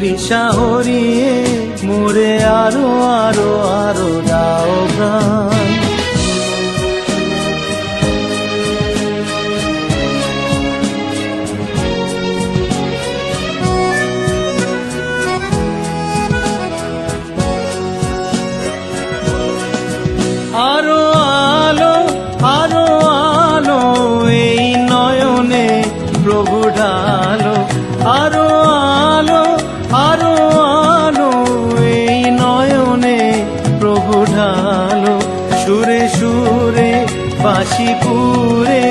তৃষা হরিয়ে মোরে আরও আরও আরও দাও প্রাণ আরও আলো আরও আলো, এই নয়নে প্রভু ঢালো। ঢালো সুরে সুরে বাঁশি পুরে